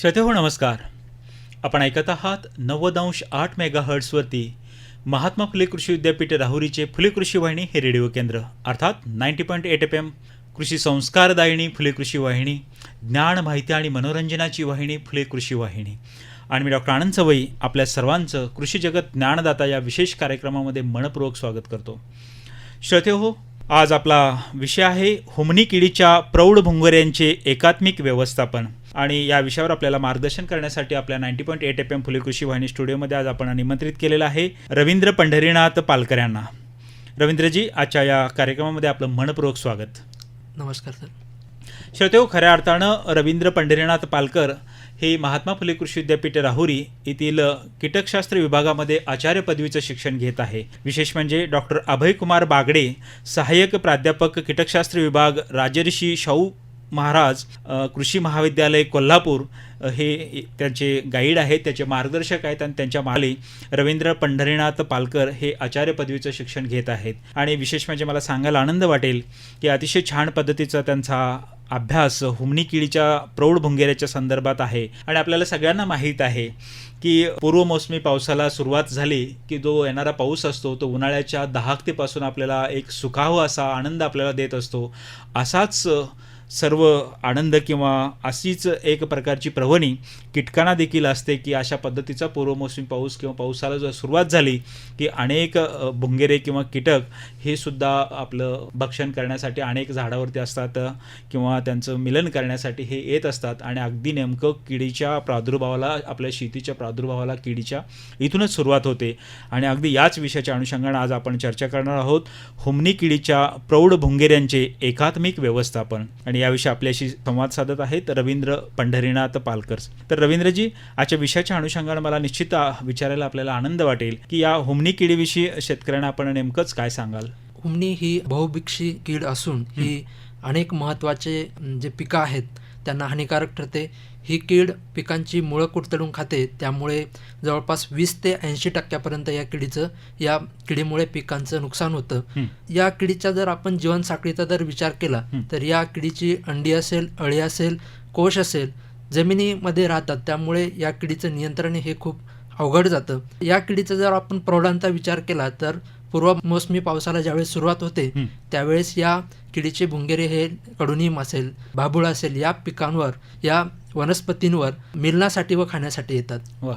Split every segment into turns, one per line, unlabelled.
श्रोतेहो नमस्कार. आपण ऐकत आहात नव्वद अंश आठ मेगा हर्ट्सवरती महात्मा फुले कृषी विद्यापीठ राहुरीचे फुले कृषी वाहिनी हे रेडिओ केंद्र. अर्थात ninety point eight F M कृषी संस्कारदायिनी फुले कृषी वाहिनी ज्ञान माहिती आणि मनोरंजनाची वाहिनी फुले कृषी वाहिनी. आणि मी डॉक्टर आनंद सवई आपल्या सर्वांचं कृषी जगत ज्ञानदाता या विशेष कार्यक्रमामध्ये मनपूर्वक स्वागत करतो. श्रोतेहो आज आपला विषय आहे हुमनी किडीच्या प्रौढ भुंगऱ्यांचे एकात्मिक व्यवस्थापन. आणि या विषयावर आपल्याला मार्गदर्शन करण्यासाठी आपल्या ninety point eight F M Phule कृषी वाहिनी स्टुडिओमध्ये आज आपण निमंत्रित केलेलं आहे रवींद्र पंढरीनाथ पालकर यांना. रवींद्रजी आजच्या या कार्यक्रमामध्ये आपलं मनपूर्वक स्वागत.
नमस्कार सर.
श्रोते हो खऱ्या अर्थानं रवींद्र पंढरीनाथ पालकर हे महात्मा फुले कृषी विद्यापीठ राहुरी येथील कीटकशास्त्र विभागामध्ये आचार्य पदवीचं शिक्षण घेत आहे. विशेष म्हणजे डॉक्टर अभयकुमार बागडे सहाय्यक प्राध्यापक कीटकशास्त्र विभाग राजर्षी शाहू महाराज कृषी महाविद्यालय कोल्हापूर हे त्यांचे गाईड आहेत त्याचे मार्गदर्शक आहेत आणि त्यांच्या माले रवींद्र पंढरीनाथ पालकर हे आचार्य पदवीचं शिक्षण घेत आहेत. आणि विशेष म्हणजे मला सांगायला आनंद वाटेल की अतिशय छान पद्धतीचा त्यांचा अभ्यास हुमणी किडीच्या प्रौढ भुंगेऱ्याच्या संदर्भात आहे. आणि आपल्याला सगळ्यांना माहीत आहे की पूर्वमोसमी पावसाला सुरुवात झाली की जो येणारा पाऊस असतो तो उन्हाळ्याच्या दहाकतेपासून आपल्याला एक सुखाव असा आनंद आपल्याला देत असतो. असाच सर्व आनंद किंवा अशीच एक प्रकारची प्रवणी कीटकांना देखील असते की अशा पद्धतीचा पूर्वमोसमी पाऊस किंवा पावसाला जर सुरुवात झाली की अनेक भुंगेरे किंवा कीटक हे सुद्धा आपलं भक्षण करण्यासाठी अनेक झाडावरती असतात किंवा त्यांचं मिलन करण्यासाठी हे येत असतात. आणि अगदी नेमकं किडीच्या प्रादुर्भावाला आपल्या शेतीच्या प्रादुर्भावाला किडीच्या इथूनच सुरुवात होते. आणि अगदी याच विषयाच्या अनुषंगाने आज आपण चर्चा करणार आहोत. हुमनी किडीच्या प्रौढ भुंगेऱ्यांचे एकात्मिक व्यवस्थापन. आणि याविषयी आपल्याशी संवाद साधत आहेत रवींद्र पंढरीनाथ पालकर. तर रवींद्रजी आजच्या विषयाच्या अनुषंगानं मला निश्चित विचारायला आपल्याला आनंद वाटेल की या हुमणी किडीविषयी शेतकऱ्यांना आपण नेमकंच काय सांगाल?
हुमणी ही बहुभिक्षी कीड असून ही. अनेक महत्त्वाचे अं, जे पिकं आहेत त्यांना हानिकारक ठरते. ही कीड पिकांची मुळं कुरतडून खाते त्यामुळे जवळपास वीस ते ऐंशी टक्क्यापर्यंत या किडीचं या किडीमुळे पिकांचं नुकसान होतं. या किडीचा जर आपण जीवनसाखळीचा जर विचार केला. तर या किडीची अंडी असेल अळी असेल कोश असेल जमिनीमध्ये राहतात त्यामुळे या किडीचं नियंत्रण हे खूप अवघड जातं या किडीचा जर आपण प्रौढांचा विचार केला तर पूर्व मोसमी पावसाला ज्यावेळेस सुरुवात होते. त्यावेळेस या किडीचे भुंगेरे हे कडुनिम असेल बाभूळ असेल या पिकांवर या वनस्पतींवर मिलनासाठी व खाण्यासाठी येतात.
वा.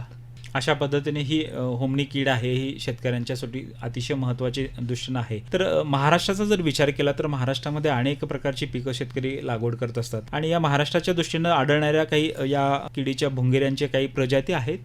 अशा पद्धतीने ही होमणी कीड आहे ही शेतकऱ्यांच्यासाठी अतिशय महत्त्वाची दृष्टीनं आहे. तर महाराष्ट्राचा जर विचार केला तर महाराष्ट्रामध्ये अनेक प्रकारची पिकं शेतकरी लागवड करत असतात. आणि या महाराष्ट्राच्या दृष्टीनं आढळणाऱ्या काही या किडीच्या भुंगेऱ्यांच्या काही प्रजाती आहेत?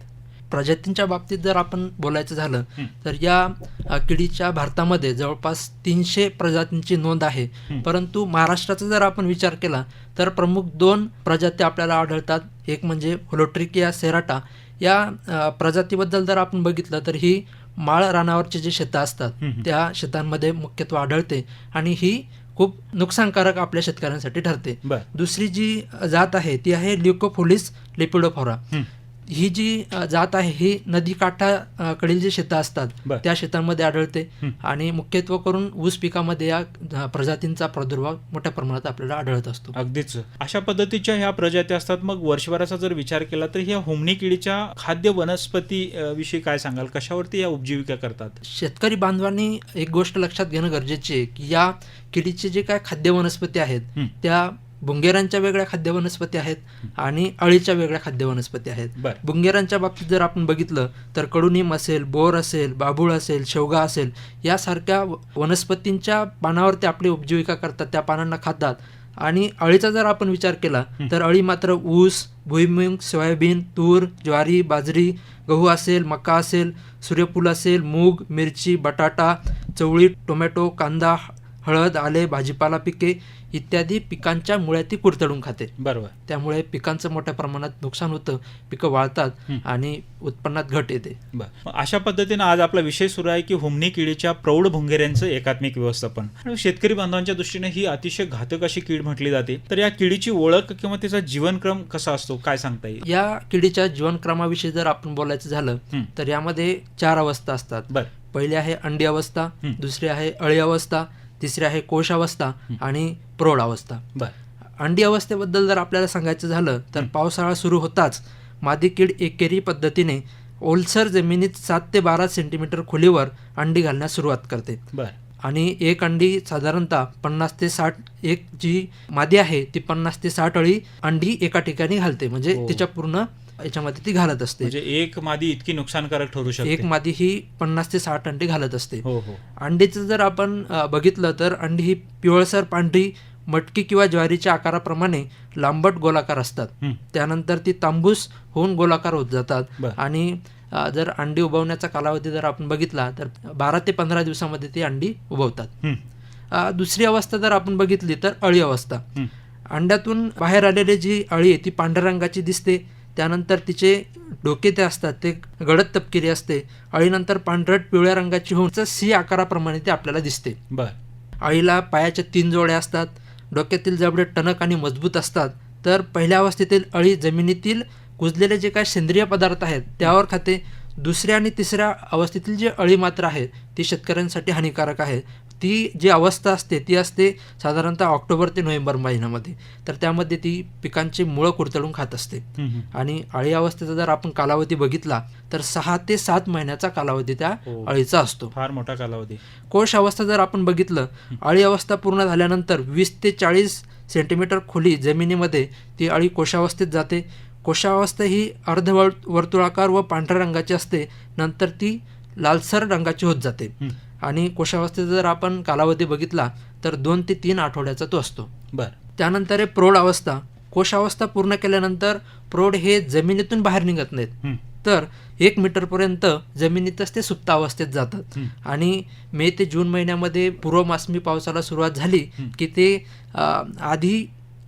प्रजातींच्या बाबतीत जर आपण बोलायचं झालं. तर या किडीच्या भारतामध्ये जवळपास तीनशे प्रजातींची नोंद आहे. परंतु महाराष्ट्राचा जर आपण विचार केला तर प्रमुख दोन प्रजाती आपल्याला आढळतात. एक म्हणजे होलोट्रिकिया सेराटा. या प्रजातीबद्दल जर आपण बघितलं तर ही माळ रानावरचे जे शेतं असतात. त्या शेतांमध्ये मुख्यत्वे आढळते आणि ही खूप नुकसानकारक आपल्या शेतकऱ्यांसाठी ठरते. दुसरी जी जात आहे ती आहे ल्युकोफोलिस लिपिडोफोरा
हं.
जी जात आहे ही नदीकाठा अ, कडील जी शेतं असतात. त्या शेतांमध्ये आढळते. आणि मुख्यत्व करून ऊस पिकामध्ये या प्रजातींचा प्रादुर्भाव मोठ्या प्रमाणात आपल्याला आढळत असतो
अगदीच अशा पद्धतीच्या ह्या प्रजाती असतात मग वर्षभराचा जर विचार केला तर ह्या होमणी किडीच्या खाद्य वनस्पती विषयी काय सांगाल कशावरती या उपजीविका करतात
शेतकरी बांधवांनी एक गोष्ट लक्षात घेणं गरजेचे आहे की या किडीचे जे काय खाद्य वनस्पती आहेत. त्या भुंगेरांच्या वेगळ्या खाद्य वनस्पती आहेत आणि अळीच्या वेगळ्या खाद्य वनस्पती आहेत.
बर.
बुंगेरांच्या बाबतीत जर आपण बघितलं तर कडुनिम असेल बोर असेल बाभूळ असेल शेवगा असेल यासारख्या वनस्पतींच्या पानावरती आपली उपजीविका करतात त्या पानांना खातात. आणि अळीचा जर आपण विचार केला तर अळी मात्र ऊस भुईमुग सोयाबीन तूर ज्वारी बाजरी गहू असेल मका असेल सूर्यफूल असेल मूग मिरची बटाटा चवळी टोमॅटो कांदा हळद आले भाजीपाला पिके इत्यादी पिकांच्या मुळ्या ती कुरतडून खाते.
बरोबर.
त्यामुळे पिकांचं मोठ्या प्रमाणात नुकसान होतं पिकं वाळतात. आणि उत्पन्नात घट येते.
अशा पद्धतीनं आज आपला विषय सुरू आहे की हुमणी किडीच्या प्रौढ भुंगेऱ्यांचं एकात्मिक व्यवस्थापन. शेतकरी बांधवांच्या दृष्टीने ही अतिशय घातक अशी कीड म्हटली जाते. तर या किडीची ओळख किंवा तिचा जीवनक्रम कसा असतो काय सांगता येईल?
या किडीच्या जीवनक्रमाविषयी जर आपण बोलायचं झालं. तर यामध्ये चार अवस्था असतात.
बर.
पहिली आहे अंडी अवस्था. दुसरी आहे अळी अवस्था तिसरी आहे कोश अवस्था आणि प्रौढ अवस्था
बर.
अंडी अवस्थेबद्दल जर आपल्याला सांगायचं झालं तर पावसाळा सुरू होताच मादी कीड एकेरी पद्धतीने ओलसर जमिनीत सात ते बारा सेंटीमीटर खोलीवर अंडी घालण्यास सुरुवात करते. आणि एक अंडी साधारणतः पन्नास ते साठ एक जी मादी आहे ती पन्नास ते साठ अळी अंडी एका ठिकाणी घालते. म्हणजे
हो.
तिच्या पूर्ण याच्यामध्ये ती घालत असते.
म्हणजे एक मादी इतकी नुकसानकारक ठरू शकते.
एक मादी ही पन्नास ते साठ अंडी घालत असते.
हो हो.
अंडीचं जर आपण बघितलं तर अंडी ही पिवळसर पांढरी मटकी किंवा ज्वारीच्या आकाराप्रमाणे लांबट गोलाकार असतात. त्यानंतर ती तांबूस होऊन गोलाकार होत जातात. आणि जर अंडी उबवण्याचा कालावधी जर आपण बघितला तर बारा ते पंधरा दिवसामध्ये ती अंडी उबवतात. अ, दुसरी अवस्था जर आपण बघितली तर अळी अवस्था. अंड्यातून बाहेर आलेली जी अळी आहे ती पांढऱ्या रंगाची दिसते. त्यानंतर तिचे डोके ते असतात ते गडद तपकिरी असते. अळीनंतर पांढरट पिवळ्या रंगाची होऊन सी आकाराप्रमाणे ते आपल्याला दिसते.
बर.
अळीला पायाच्या तीन जोड्या असतात. डोक्यातील जबडे टणक आणि मजबूत असतात तर पहिल्या अवस्थेतील अळी जमिनीतील कुजलेले जे काही सेंद्रिय पदार्थ आहेत त्यावर खाते. दुसऱ्या आणि तिसऱ्या अवस्थेतील जी अळी मात्र आहे ती शेतकऱ्यांसाठी हानिकारक आहे. ती जी अवस्था असते ती असते साधारणतः ऑक्टोबर ते नोव्हेंबर महिन्यामध्ये. तर त्यामध्ये ती पिकांची मुळं कुरतळून खात असते. आणि अळी अवस्थेचा जर आपण कालावधी बघितला तर सहा ते सात महिन्याचा कालावधी त्या
हो.
अळीचा असतो.
फार मोठा कालावधी.
कोश अवस्था जर आपण बघितलं अळी अवस्था पूर्ण झाल्यानंतर वीस ते चाळीस सेंटीमीटर खोली जमिनीमध्ये ती अळी कोशावस्थेत जाते. कोशावस्था ही अर्धवळ वर्तुळाकार व पांढऱ्या रंगाची असते. नंतर ती लालसर रंगाची होत जाते. आणि कोशावस्थेचा जर आपण कालावधी बघितला तर दोन ते तीन आठवड्याचा तो असतो
बर
त्यानंतर आहे प्रौढ अवस्था कोशावस्था पूर्ण केल्यानंतर प्रौढ हे जमिनीतून बाहेर निघत नाहीत
हं.
तर एक मीटरपर्यंत जमिनीतच ते सुप्त अवस्थेत जातात. आणि मे ते जून महिन्यामध्ये पूर्व मासमी पावसाला सुरुवात झाली. की ते आधी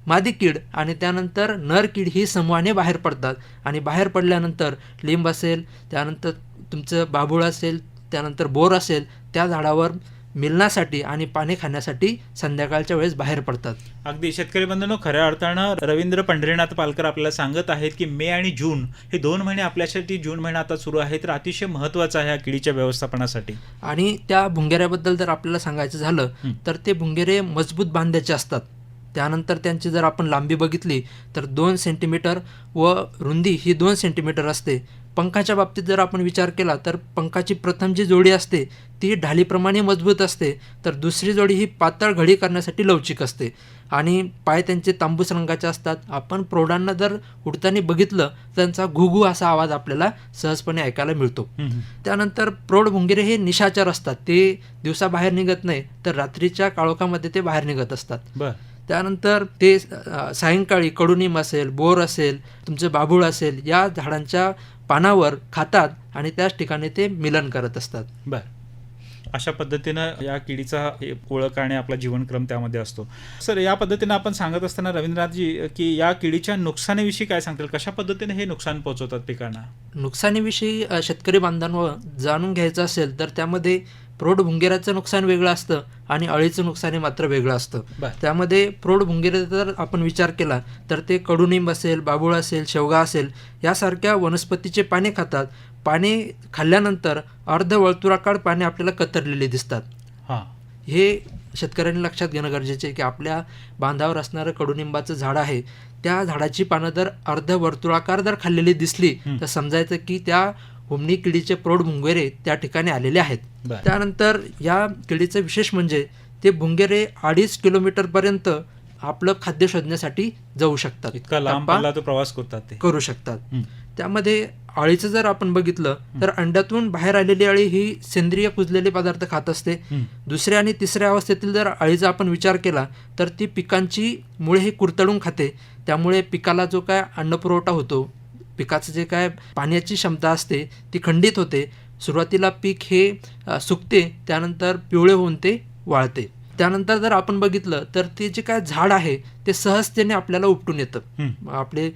मादी कीड आणि त्यानंतर नर कीड ही समूहाने बाहेर पडतात आणि बाहेर पडल्यानंतर लिंब असेल त्यानंतर तुमचं बाभूळ असेल त्यानंतर बोर असेल त्या झाडावर मिलण्यासाठी आणि पाणी खाण्यासाठी संध्याकाळच्या वेळेस बाहेर पडतात.
अगदी. शेतकरी बंधूंनो खऱ्या अर्थानं रवींद्र पंढरीनाथ पालकर आपल्याला सांगत आहेत की मे आणि जून हे दोन महिने आपल्यासाठी जून महिना आता सुरू आहे तर अतिशय महत्त्वाचा आहे या किडीच्या व्यवस्थापनासाठी.
आणि त्या भुंगेऱ्याबद्दल जर आपल्याला सांगायचं झालं. तर ते भुंगेरे मजबूत बांध्याचे असतात. त्यानंतर त्यांची जर आपण लांबी बघितली तर दोन सेंटीमीटर व रुंदी ही दोन सेंटीमीटर असते. पंखाच्या बाबतीत जर आपण विचार केला तर पंखाची प्रथम जी जोडी असते ती ढालीप्रमाणे मजबूत असते तर दुसरी जोडी ही पातळ घडी करण्यासाठी लवचिक असते. आणि पाय त्यांचे तांबूस रंगाचे असतात. आपण प्रौढांना जर उडताना बघितलं त्यांचा घुघू असा आवाज आपल्याला सहजपणे ऐकायला मिळतो. त्यानंतर प्रौढ भुंगेरे हे निशाचर असतात. ते दिवसा बाहेर निघत नाही तर रात्रीच्या काळोखामध्ये ते बाहेर निघत असतात.
बर.
त्यानंतर ते सायंकाळी कडुनिम असेल बोर असेल तुमचं बाभूळ असेल या झाडांच्या पानावर खातात आणि त्याच ठिकाणी ते मिलन करत असतात.
बर. अशा पद्धतीनं या किडीचा ओळख आणि आपला जीवनक्रम त्यामध्ये असतो. सर या पद्धतीनं आपण सांगत असताना रवींद्रनाथजी की या किडीच्या नुकसानीविषयी काय सांगतील? कशा पद्धतीने हे नुकसान पोहोचवतात पिकांना?
नुकसानीविषयी शेतकरी बांधवांवर जाणून घ्यायचं असेल तर त्यामध्ये प्रौढ भुंगेराचं नुकसान वेगळं असतं आणि अळीचं नुकसान हे मात्र वेगळं असतं. त्यामध्ये प्रौढ भुंगेऱ्याचा जर आपण विचार केला तर ते कडुनिंब असेल बाबूळ असेल शेवगा असेल यासारख्या वनस्पतीचे पाने खातात. पाने खाल्ल्यानंतर अर्धवर्तुळाकार पाने आपल्याला कतरलेले दिसतात.
हां.
हे शेतकऱ्यांनी लक्षात घेणं गरजेचे आहे की आपल्या बांधावर असणारं कडुनिंबाचं झाड आहे. त्या झाडाची पानं जर अर्ध वर्तुळाकार जर खाल्लेली दिसली. तर समजायचं की त्या हुमणी किडीचे प्रौढ भुंगेरे त्या ठिकाणी आलेले आहेत. त्यानंतर या किडीचं विशेष म्हणजे ते भुंगेरे अडीच किलोमीटरपर्यंत आपलं खाद्य शोधण्यासाठी जाऊ शकतात.
इतका लांब तो प्रवास करतात ते.
करू शकतात. त्यामध्ये अळीचं जर आपण बघितलं तर अंड्यातून बाहेर आलेली अळी ही सेंद्रिय कुजलेले पदार्थ खात असते. दुसऱ्या आणि तिसऱ्या अवस्थेतील जर अळीचा आपण विचार केला तर ती पिकांची मुळे ही कुरतडून खाते. त्यामुळे पिकाला जो काय अन्नपुरवठा होतो पिकाचं जे काय पाण्याची क्षमता असते ती खंडित होते. सुरुवातीला पीक हे सुकते त्यानंतर पिवळे होऊन ते वाळते. त्यानंतर जर आपण बघितलं तर ते जे काय झाड आहे ते सहजतेने आपल्याला उपटून येतं. आपले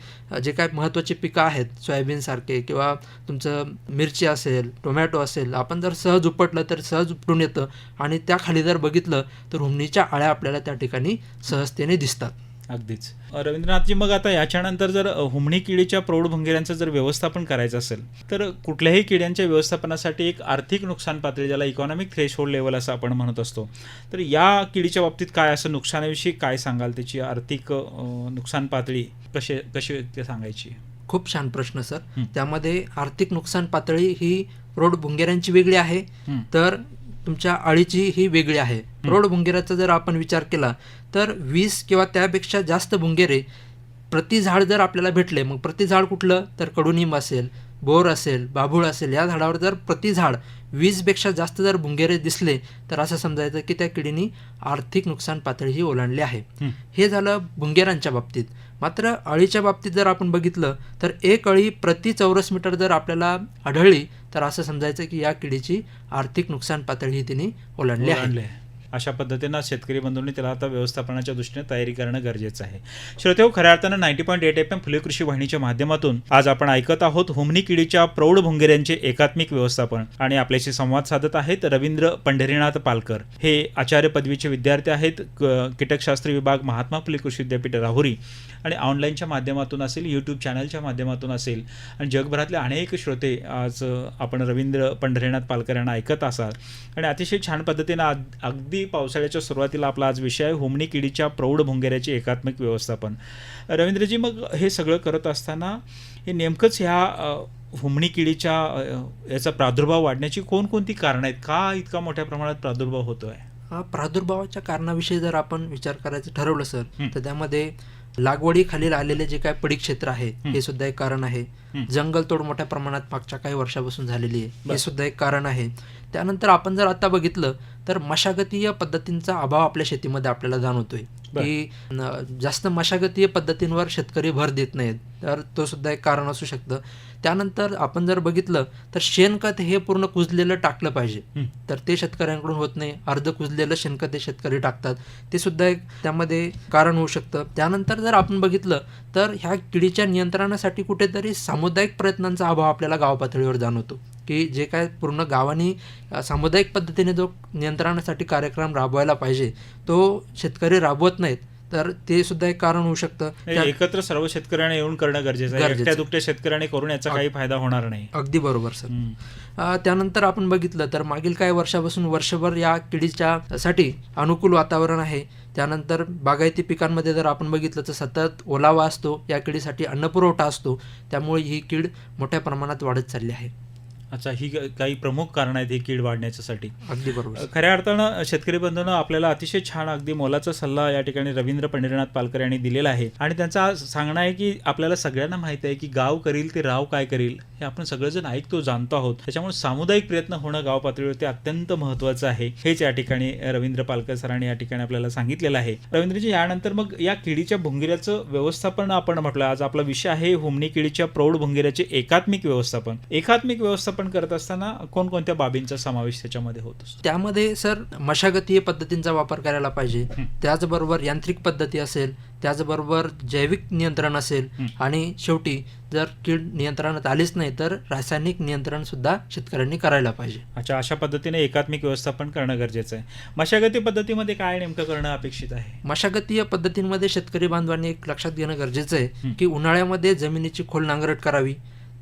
जे काय महत्त्वाचे पिकं आहेत सोयाबीनसारखे किंवा तुमचं मिरची असेल टोमॅटो असेल आपण जर सहज उपटलं तर सहज उपटून येतं. आणि त्याखाली जर बघितलं तर हुमणीच्या आळ्या आपल्याला त्या ठिकाणी सहजतेने दिसतात.
अगदीच. रवींद्रनाथजी मग आता याच्यानंतर जर हुमणी किडीच्या प्रौढ भंगेऱ्यांचं जर व्यवस्थापन करायचं असेल तर कुठल्याही किड्यांच्या व्यवस्थापनासाठी एक आर्थिक नुकसान पातळी ज्याला इकॉनॉमिक थ्रेशहोल्ड लेवल असं आपण म्हणत असतो तर या किडीच्या बाबतीत काय असं नुकसानाविषयी काय सांगाल? त्याची आर्थिक नुकसान पातळी कशी कशी ते सांगायची?
खूप छान प्रश्न सर. त्यामध्ये आर्थिक नुकसान पातळी ही प्रौढ भुंगेऱ्यांची वेगळी आहे. तर तुमच्या अळीची ही वेगळी आहे. प्रौढ भुंगेऱ्याचा जर आपण विचार केला तर वीस किंवा त्यापेक्षा जास्त भुंगेरे प्रति झाड जर आपल्याला भेटले मग प्रति झाड कुठलं? तर कडुनिंब असेल बोर असेल बाभूळ असेल या झाडावर जर प्रति झाड वीसपेक्षा जास्त जर भुंगेरे दिसले तर असं समजायचं की त्या किडीनी आर्थिक नुकसान पातळी ही ओलांडली आहे.
हं.
हे झालं भुंगेरांच्या बाबतीत. मात्र अळीच्या बाबतीत जर आपण बघितलं तर एक अळी प्रति चौरस मीटर जर आपल्याला आढळली तर असं समजायचं की या किडीची आर्थिक नुकसान पातळी तिने ओलांडली आहे.
अशा पद्धतीनं शेतकरी बंधूंनी त्याला आता व्यवस्थापनाच्या दृष्टीने तयारी करणं गरजेचं आहे. श्रोतेव खऱ्या अर्थानं ninety point eight F M Phule कृषी वाहिनीच्या माध्यमातून आज आपण ऐकत आहोत होमनी किडीच्या प्रौढ भुंगेऱ्यांचे एकात्मिक व्यवस्थापन आणि आपल्याशी संवाद साधत आहेत रवींद्र पंढरीनाथ पालकर. हे आचार्य पदवीचे विद्यार्थी आहेत क- विभाग महात्मा फुले कृषी विद्यापीठ राहुरी. आणि ऑनलाईनच्या माध्यमातून असेल यूट्यूब चॅनलच्या माध्यमातून असेल आणि जगभरातले अनेक श्रोते आज आपण रवींद्र पंढरीनाथ पालकर यांना ऐकत असाल. आणि अतिशय छान पद्धतीनं अगदी अगदी पावसाळ्याच्या सुरुवातीला आपला आज विषय आहे हुमणी किडीच्या प्रौढ भुंगेऱ्याचे एकात्मिक व्यवस्थापन रवींद्रजी मग हे सगळं करत असताना हे नेमकंच ह्या हुमणी किडीच्या याचा प्रादुर्भाव वाढण्याची कोणकोणती कारणं आहेत का इतका मोठ्या प्रमाणात प्रादुर्भाव होतोय
हा, प्रादुर्भावाच्या कारणाविषयी जर आपण विचार करायचं ठरवलं सर. तर त्यामध्ये लागवडीखालील आलेले जे काय पडीक क्षेत्र आहे
हं.
सुद्धा एक कारण आहे. जंगलतोड मोठ्या प्रमाणात मागच्या काही वर्षापासून झालेली आहे. हे सुद्धा एक कारण आहे त्यानंतर आपण जर आता बघितलं तर मशागतीय पद्धतींचा अभाव आपल्या शेतीमध्ये आपल्याला जाणवतोय. की जास्त मशागतीय पद्धतींवर शेतकरी भर देत नाहीत तर तो सुद्धा एक कारण असू शकतं त्यानंतर आपण जर बघितलं तर शेणखत हे पूर्ण कुजलेलं टाकलं पाहिजे. तर ते शेतकऱ्यांकडून होत नाही. अर्ध कुजलेलं शेणखत हे शेतकरी टाकतात. ते सुद्धा एक त्यामध्ये कारण होऊ शकतं. त्यानंतर जर आपण बघितलं तर ह्या किडीच्या नियंत्रणासाठी कुठेतरी सामुदायिक प्रयत्नांचा अभाव आपल्याला गाव पातळीवर जाणवतो. की जे काय पूर्ण गावांनी सामुदायिक पद्धतीने जो नियंत्रणासाठी कार्यक्रम राबवायला पाहिजे तो शेतकरी राबवत नाहीत. तर ते सुद्धा एक कारण होऊ शकतं.
म्हणजे एकत्र सर्व शेतकऱ्यांनी येऊन करणं गरजेचं आहे. दुकट्या शेतकऱ्याने करून याचा काही फायदा होणार नाही.
अगदी बरोबर सर. त्यानंतर आपण बघितलं तर मागील काही वर्षापासून वर्षभर या किडीच्या साठी अनुकूल वातावरण आहे. त्यानंतर बागायती पिकांमध्ये जर आपण बघितलं तर सतत ओलावा असतो. या किडीसाठी अन्नपुरवठा असतो. त्यामुळे ही कीड मोठ्या प्रमाणात वाढत चालली आहे.
अच्छा ही काही प्रमुख कारण आहेत ही कीड वाढण्याच्यासाठी.
अगदी बरोबर.
खऱ्या अर्थानं शेतकरी बंधूंनो आपल्याला अतिशय छान अगदी मोलाचा सल्ला या ठिकाणी रवींद्र पंढरीनाथ पालकर यांनी दिलेला आहे. आणि त्यांचा सांगणं आहे की आपल्याला सगळ्यांना माहिती आहे की गाव करील ते राव काय करील हे आपण सगळेजण ऐकतो जाणतो आहोत. त्याच्यामुळे सामुदायिक प्रयत्न होणं गाव पातळीवरती अत्यंत महत्त्वाचं आहे. हेच या ठिकाणी रवींद्र पालकर सरांनी या ठिकाणी आपल्याला सांगितलेलं आहे. रवींद्रजी यानंतर मग या किडीच्या भुंगिऱ्याचं व्यवस्थापन आपण म्हटलं आज आपला विषय आहे हुमणी किडीच्या प्रौढ भुंगिऱ्याचे एकात्मिक व्यवस्थापन. एकात्मिक व्यवस्थापन करत असताना कोणकोणत्या बाबींचा समावेश त्याच्यामध्ये होत असतो
त्यामध्ये सर मशागतीय पद्धतींचा वापर करायला पाहिजे. त्याचबरोबर यांत्रिक पद्धती असेल त्याचबरोबर जैविक नियंत्रण असेल. आणि शेवटी जर कीड नियंत्रणात आलीच नाही तर रासायनिक नियंत्रण सुद्धा शेतकऱ्यांनी करायला पाहिजे
अच्छा अशा पद्धतीने एकात्मिक व्यवस्थापन करणं गरजेचं आहे मशागती पद्धतीमध्ये काय नेमकं करणं अपेक्षित आहे
मशागतीय पद्धतींमध्ये शेतकरी बांधवांनी एक लक्षात घेणं गरजेचं. आहे की उन्हाळ्यामध्ये जमिनीची खोल नांगरट करावी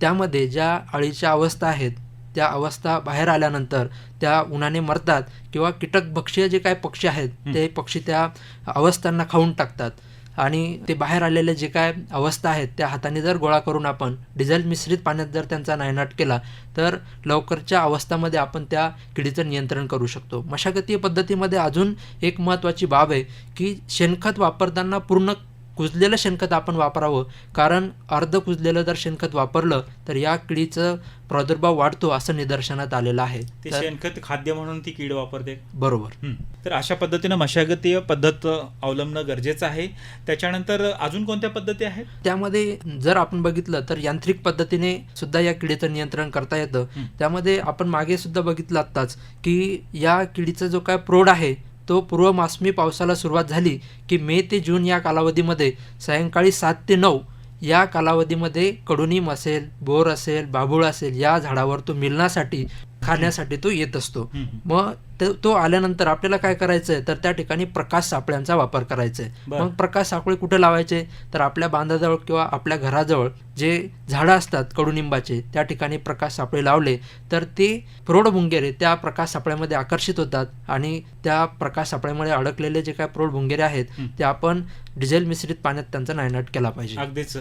त्यामध्ये ज्या अळीच्या अवस्था आहेत त्या अवस्था बाहेर आल्यानंतर त्या उन्हाने मरतात किंवा कीटक भक्षीय जे काय पक्षी आहेत. ते पक्षी त्या अवस्थांना खाऊन टाकतात आणि ते बाहेर आलेले जे काय अवस्था आहेत त्या हाताने जर गोळा करून आपण डिझेल मिश्रित पाण्यात जर त्यांचा नायनाट केला तर लवकरच्या अवस्थामध्ये आपण त्या किडीचं नियंत्रण करू शकतो मशागतीय पद्धतीमध्ये अजून एक महत्त्वाची बाब आहे की शेणखत वापरताना पूर्ण कुजलेलं शेणखत आपण वापरावं. कारण अर्ध कुजलेलं जर शेणखत वापरलं तर या किडीचं प्रादुर्भाव वाढतो असं निदर्शनात आलेलं आहे.
ते शेणखत खाद्य म्हणून ती कीड वापरते?
बरोबर.
तर अशा पद्धतीनं मशागतीय पद्धत अवलंबणं गरजेचं आहे. त्याच्यानंतर अजून कोणत्या पद्धती आहेत?
त्यामध्ये जर आपण बघितलं तर यांत्रिक पद्धतीने सुद्धा या किडीचं नियंत्रण करता येतं. त्यामध्ये आपण मागे सुद्धा बघितलं आत्ताच की या किडीचा जो काय प्रौढ आहे तो पूर्व मासमी पावसाला सुरुवात झाली की मे ते जून या कालावधीमध्ये सायंकाळी सात ते नऊ या कालावधीमध्ये कडुनिम असेल बोर असेल बाभूळ असेल या झाडावर तो मिलनासाठी खाण्यासाठी तो येत असतो. मग तर तो आल्यानंतर आपल्याला काय करायचं आहे तर त्या ठिकाणी प्रकाश सापळ्यांचा वापर करायचा आहे. मग प्रकाश सापळे कुठे लावायचे? तर आपल्या बांधाजवळ किंवा आपल्या घराजवळ जे झाडं असतात कडुनिंबाचे त्या ठिकाणी प्रकाश सापळे लावले तर ते प्रौढ भुंगेरे त्या प्रकाश सापळ्यामध्ये आकर्षित होतात आणि त्या प्रकाश सापळ्यामध्ये अडकलेले जे काय प्रौढ भुंगेरे आहेत. ते आपण डिझेल मिश्रित पाण्यात त्यांचा नायनाट केला पाहिजे.
अगदीच.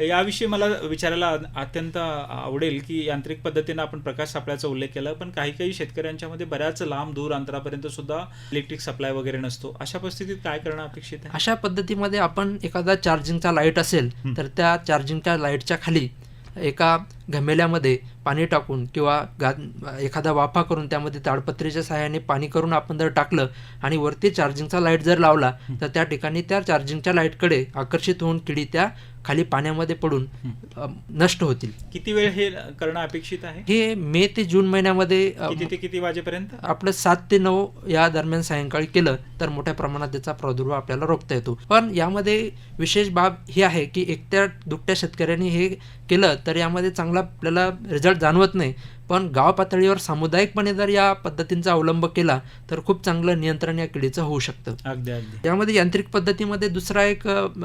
याविषयी मला विचारायला अत्यंत आवडेल की यांत्रिक पद्धतीनं आपण प्रकाश सापळ्याचा उल्लेख केला पण काही काही शेतकऱ्यांच्या मध्ये बऱ्याच लांब दूर अंतरापर्यंत सुद्धा इलेक्ट्रिक सप्लाय वगैरे नसतो. अशा परिस्थितीत काय करणं अपेक्षित आहे?
अशा पद्धतीमध्ये आपण एखादा चार्जिंगचा लाइट असेल. तर त्या चार्जिंगच्या लाईटच्या खाली एका घमेल्यामध्ये पाणी टाकून किंवा गा एखादा वाफा करून त्यामध्ये ताडपत्रीच्या सहाय्याने पाणी करून आपण जर टाकलं आणि वरती चार्जिंगचा लाइट जर लावला तर त्या ठिकाणी त्या चार्जिंगच्या लाईटकडे आकर्षित होऊन किडी त्या खाली पाण्यामध्ये पडून नष्ट होतील.
किती वेळ हे करणं अपेक्षित आहे?
हे मे ते जून महिन्यामध्ये
किती ते किती वाजेपर्यंत?
आपलं सात ते नऊ या दरम्यान सायंकाळी केलं तर मोठ्या प्रमाणात त्याचा प्रादुर्भाव आपल्याला रोखता येतो. पण यामध्ये विशेष बाब ही आहे की एकट्या दुकट्या शेतकऱ्यांनी हे केलं तर यामध्ये चांगला आपल्याला रिझल्ट जाणवत नाही. पण गाव पातळीवर सामुदायिकपणे जर या पद्धतींचा अवलंब केला तर खूप चांगलं नियंत्रण या किडीचं होऊ शकतं
अगदी अगदी
यामध्ये यांत्रिक पद्धतीमध्ये दुसरा एक अ, म,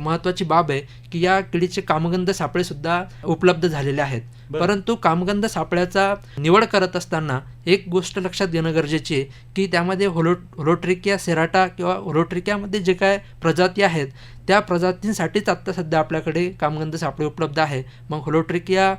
महत्त्वाची बाब आहे की या किडीचे कामगंध सापळे सुद्धा उपलब्ध झालेले आहेत. परंतु कामगंध सापळ्याचा निवड करत असताना एक गोष्ट लक्षात घेणं गरजेची आहे की त्यामध्ये होलो होलोट्रिकिया सेराटा किंवा होलोट्रिकियामध्ये जे काय प्रजाती आहेत त्या प्रजातींसाठीच आत्ता सध्या आपल्याकडे कामगंध सापळे उपलब्ध आहे. मग होलोट्रिकिया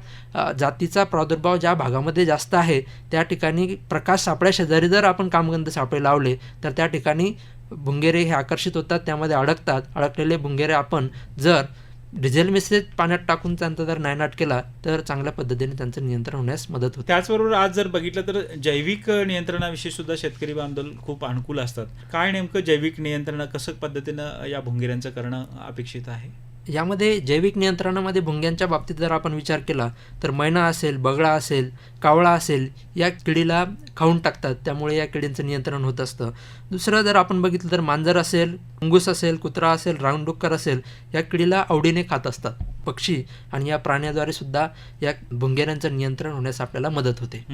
जातीचा प्रादुर्भाव ज्या भागामध्ये जास्त आहे त्या ठिकाणी प्रकाश सापळ्या शेजारी जर आपण कामगंध सापळे लावले तर त्या ठिकाणी भुंगेरे हे आकर्षित होतात त्यामध्ये अडकतात. अडकलेले भुंगेरे आपण जर डिझेल मिश्रित पाण्यात टाकून त्यांचा जर नायनाट केला तर चांगल्या पद्धतीने त्यांचं नियंत्रण होण्यास मदत होते.
त्याचबरोबर आज जर बघितलं तर जैविक नियंत्रणाविषयी सुद्धा शेतकरी बांधव खूप अनुकूल असतात. काय नेमकं जैविक नियंत्रण कसं पद्धतीनं या भुंगिऱ्यांचं करणं अपेक्षित आहे?
यामध्ये जैविक नियंत्रणामध्ये भुंग्यांच्या बाबतीत जर आपण विचार केला तर मैना असेल बगळा असेल कावळा असेल या किडीला खाऊन टाकतात. त्यामुळे या किडींचं नियंत्रण होत असतं. दुसरं जर आपण बघितलं तर मांजर असेल मुंगूस असेल कुत्रा असेल राऊंडुक्कर असेल या किडीला आवडीने खात असतात पक्षी. आणि या प्राण्याद्वारे सुद्धा या भुंगेऱ्यांचं नियंत्रण होण्यास आपल्याला मदत होते.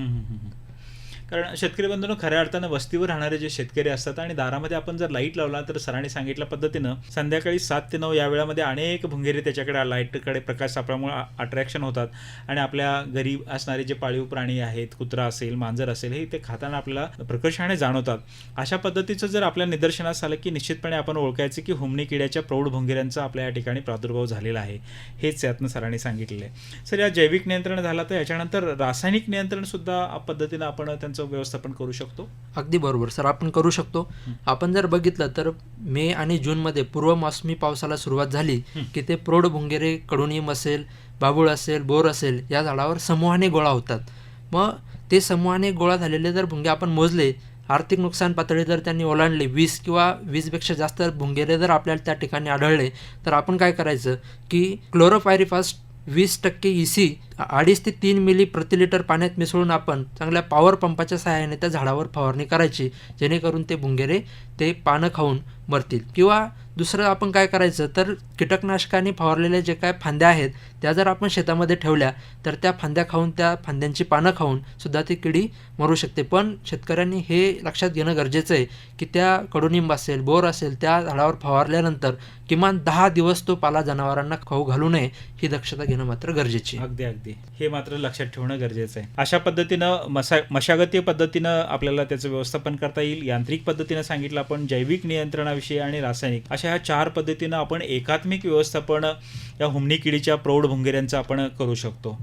कारण शेतकरी बंधूंनो खऱ्या अर्थानं वस्तीवर राहणारे जे शेतकरी असतात आणि दारामध्ये आपण जर लाइट लावला तर सरांनी सांगितल्या पद्धतीनं संध्याकाळी सात ते नऊ या वेळामध्ये अनेक भुंगेरे त्याच्याकडे लाईटकडे प्रकाश सापळ्यामुळे अट्रॅक्शन होतात. आणि आपल्या घरी असणारे जे पाळीव प्राणी आहेत कुत्रा असेल मांजर असेल हे ते खाताना आपल्याला प्रकर्षाने जाणवतात. अशा पद्धतीचं जर आपल्या निदर्शनास आलं की निश्चितपणे आपण ओळखायचं की हुमणी किड्याच्या प्रौढ भुंगेऱ्यांचा आपल्या या ठिकाणी प्रादुर्भाव झालेला आहे. हेच यातनं सरांनी सांगितलेलं आहे. सर या जैविक नियंत्रण झालं तर याच्यानंतर रासायनिक नियंत्रण सुद्धा पद्धतीनं आपण त्यांचं व्यवस्थापन करू शकतो?
अगदी बरोबर सर. आपण करू शकतो. आपण जर बघितलं तर मे आणि जूनमध्ये पूर्व मोसमी पावसाला सुरुवात झाली. की ते प्रौढ भुंगेरे कडुनिम असेल बाबूळ असेल बोर असेल या झाडावर समूहाने गोळा होतात. मग ते समूहाने गोळा झालेले जर भुंगे आपण मोजले आर्थिक नुकसान पातळी जर त्यांनी ओलांडली वीस किंवा वीसपेक्षा जास्त भुंगेरे जर आपल्याला त्या ठिकाणी आढळले तर आपण काय करायचं की क्लोरोपायरिफास वीस टक्के ई सी अडीच ते तीन मिली प्रति लिटर पाण्यात मिसळून आपण चांगल्या पॉवर पंपाच्या सहाय्याने त्या झाडावर फवारणी करायची जेणेकरून ते भुंगेरे ते पानं खाऊन मरतील. किंवा दुसरं आपण काय करायचं तर कीटकनाशकाने फवारलेल्या जे काय फांद्या आहेत त्या जर आपण शेतामध्ये ठेवल्या तर त्या फांद्या खाऊन त्या फांद्यांची पानं खाऊन सुद्धा ती किडी मरू शकते. पण शेतकऱ्यांनी हे लक्षात घेणं गरजेचं आहे की त्या कडुनिंब असेल बोर असेल त्या झाडावर फवारल्यानंतर किमान दहा दिवस तो पाला जनावरांना खाऊ घालू नये ही दक्षता घेणं मात्र गरजेची आहे.
अगदी अगदी. हे मात्र लक्षात ठेवणं गरजेचं आहे. अशा पद्धतीनं मशा मशागतीय पद्धतीनं आपल्याला त्याचं व्यवस्थापन करता येईल. यांत्रिक पद्धतीनं सांगितलं आपण जैविक नियंत्रणाविषयी आणि रासायनिक. अशा ह्या चार पद्धतीनं आपण एकात्मिक व्यवस्थापन या हुमणी किडीच्या प्रौढ भुंगेऱ्यांचं आपण करू शकतो.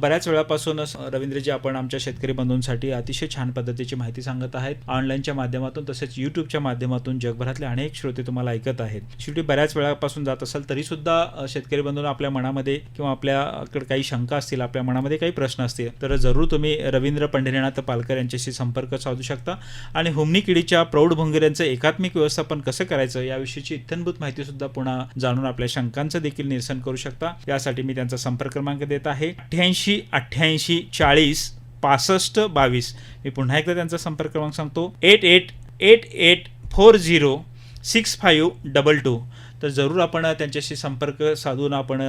बऱ्याच वेळापासून रवींद्रजी आपण आमच्या शेतकरी बंधूंसाठी अतिशय छान पद्धतीची माहिती सांगत आहेत. ऑनलाईनच्या माध्यमातून तसेच यूट्यूबच्या माध्यमातून जगभरातले अनेक श्रोते तुम्हाला ऐकत आहेत. शेवटी बऱ्याच वेळापासून जात असाल तरी सुद्धा शेतकरी बंधूंना आपल्या मनामध्ये किंवा आपल्याकडे काही शंका असतील आपल्या मनामध्ये काही प्रश्न असतील तर जरूर तुम्ही रवींद्र पंढरीनाथ पालकर यांच्याशी संपर्क साधू शकता. आणि हुमणी किडीच्या प्रौढ भुंगेऱ्यांचं एकात्मिक व्यवस्थापन कसं करायचं याविषयीची इत्यंभूत माहिती सुद्धा पुन्हा जाणून आपल्या शंकांचं देखील निरसन करू शकता. यासाठी मी त्यांचा संपर्क क्रमांक देत आहे अठ्ठ्याऐंशी अठ्ठ्याऐंशी चाळीस पासष्ट बावीस. मी पुन्हा एकदा त्यांचा संपर्क क्रमांक सांगतो eight eight eight eight four zero six five double two. तर जरूर आपण त्यांच्याशी संपर्क साधून आपण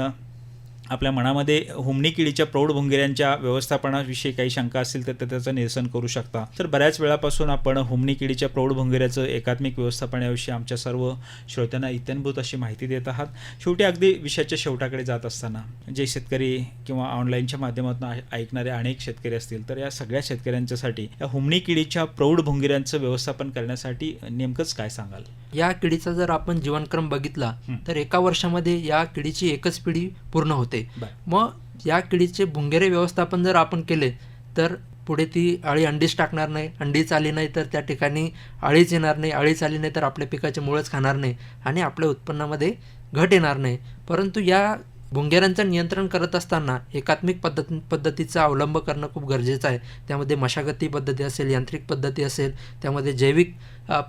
आपल्या मनामध्ये हुमणी किडीच्या प्रौढ भुंगेऱ्यांच्या व्यवस्थापनाविषयी काही शंका असतील तर ते त्याचं निरसन करू शकता. तर बऱ्याच वेळापासून आपण हुमणी किडीच्या प्रौढ भुंगेऱ्याचं एकात्मिक व्यवस्थापनाविषयी आमच्या सर्व श्रोत्यांना इत्यंभूत अशी माहिती देत आहात. शेवटी अगदी विषयाच्या शेवटाकडे जात असताना जे शेतकरी किंवा ऑनलाईनच्या माध्यमातून ऐकणारे अनेक शेतकरी असतील तर या सगळ्या शेतकऱ्यांच्यासाठी या हुमणी किडीच्या प्रौढ भुंगेऱ्यांचं व्यवस्थापन करण्यासाठी नेमकंच काय सांगाल?
या किडीचा जर आपण जीवनक्रम बघितला. तर एका वर्षामध्ये या किडीची एकच पिढी पूर्ण होते.
बरं.
मग या किडीचे भुंगेरे व्यवस्थापन जर आपण केले तर पुढे ती अळी अंडीच टाकणार नाही. अंडीच आली नाही तर त्या ठिकाणी अळीच येणार नाही. अळीच आली नाही तर आपल्या पिकाचे मुळच खाणार नाही आणि आपल्या उत्पन्नामध्ये घट येणार नाही. परंतु या भुंग्यारांचं नियंत्रण करत असताना एकात्मिक पद्धत पद्धतीचा अवलंब करणं खूप गरजेचं आहे. त्यामध्ये मशागती पद्धती असेल यांत्रिक पद्धती असेल त्यामध्ये जैविक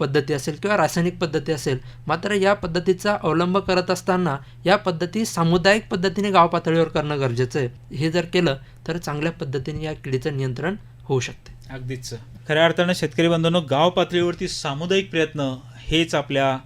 पद्धती असेल किंवा रासायनिक पद्धती असेल. मात्र या पद्धतीचा अवलंब करत असताना या पद्धती सामुदायिक पद्धतीने गाव पातळीवर करणं गरजेचं आहे. हे जर केलं तर चांगल्या पद्धतीने या किडीचं नियंत्रण होऊ शकते.
अगदीच. खऱ्या अर्थानं शेतकरी बांधवांनो गाव पातळीवरती सामुदायिक प्रयत्न हेच आपल्या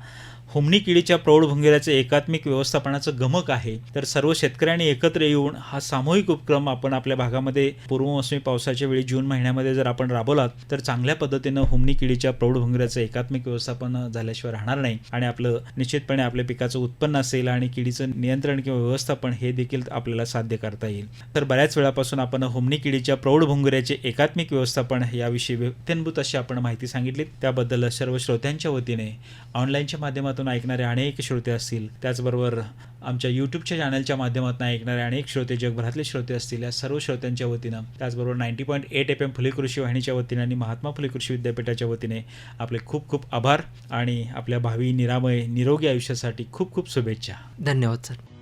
हुमणी किडीच्या प्रौढभंगिराचे एकात्मिक व्यवस्थापनाचं गमक आहे तर सर्व शेतकऱ्यांनी एकत्र येऊन हा सामूहिक उपक्रम आपण आपल्या भागामध्ये पूर्वमोसमी पावसाच्या वेळी जून महिन्यामध्ये जर आपण राबवलात तर चांगल्या पद्धतीनं हुमणी किडीच्या प्रौढभंगिराचं एकात्मिक व्यवस्थापन झाल्याशिवाय राहणार नाही आणि आपलं निश्चितपणे आपल्या पिकाचं उत्पन्न असेल आणि किडीचं नियंत्रण किंवा व्यवस्थापन हे देखील आपल्याला साध्य करता येईल. तर बऱ्याच वेळापासून आपण हुमणी किडीच्या प्रौढभंगुऱ्याचे एकात्मिक व्यवस्थापन याविषयी व्यक्तनभूत अशी आपण माहिती सांगितली त्याबद्दल सर्व श्रोत्यांच्या वतीने ऑनलाईनच्या माध्यमातून माध्यमातून ऐकणारे अनेक श्रोते असतील त्याचबरोबर आमच्या यूट्यूबच्या चॅनलच्या माध्यमातून ऐकणारे अनेक श्रोते जगभरातले श्रोते असतील या सर्व श्रोत्यांच्या वतीनं त्याचबरोबर ninety point eight F M Phule कृषी वाहिनीच्या वतीने आणि महात्मा फुले कृषी विद्यापीठाच्या वतीने आपले खूप खूप आभार आणि आपल्या भावी निरामय निरोगी आयुष्यासाठी खूप खूप शुभेच्छा.
धन्यवाद सर.